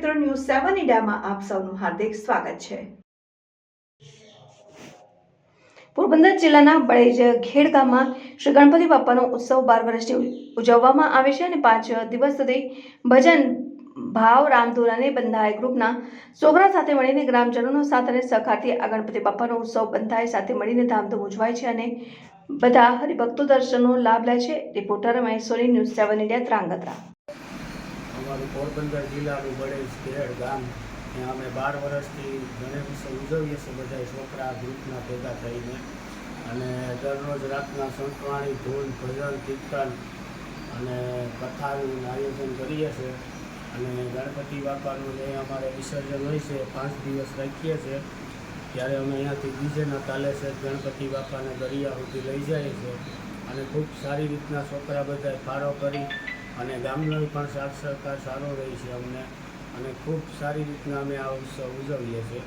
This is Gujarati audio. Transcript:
ન્યૂઝ સેવન ઇન્ડિયામાં આપ સૌનું હાર્દિક સ્વાગત છે. પોરબંદર જિલ્લાના બળેજ ખેડ ગામમાં શ્રી ગણપતિ બાપાનો ઉત્સવ બાર વર્ષથી ઉજવવામાં આવે છે અને પાંચ દિવસ સુધી ભજન, ભાવ રામધૂન અને બંધાય ગ્રુપના સોગરા સાથે મળીને ગ્રામજનોનો સાથ અને સહકારથી આ ગણપતિ બાપાનો ઉત્સવ, બંધાય સાથે મળીને ધામધૂમ ઉજવાય છે અને બધા હરિભક્તો દર્શનનો લાભ લે છે. Reporter Mahesh Soni news seven India, Dhrangadhra. અમારું પોરબંદર જિલ્લાનું બળેજ ખેડ ગામ. ત્યાં અમે બાર વર્ષથી ગણેશ ઉત્સવ ઉજવીએ છીએ બધા છોકરા ગ્રુપના ભેગા થઈને. અને દરરોજ રાતના સંતવાણી, ધૂન, ભજન, કીર્તન અને કથાનું આયોજન કરીએ છીએ. અને ગણપતિ બાપાનું જે અમારે વિસર્જન હોય છે પાંચ દિવસ રાખીએ છીએ. ત્યારે અમે અહીંયાથી બીજેના તાલે છે ગણપતિ બાપાને દરિયા સુધી લઈ જઈએ છીએ. અને ખૂબ સારી રીતના છોકરા બધા ફાળો કરી અને ગામનો પણ સાથ સહકાર સારો રહે છે અમને. અને ખૂબ સારી રીતના અમે આ ઉત્સવ ઉજવીએ છીએ.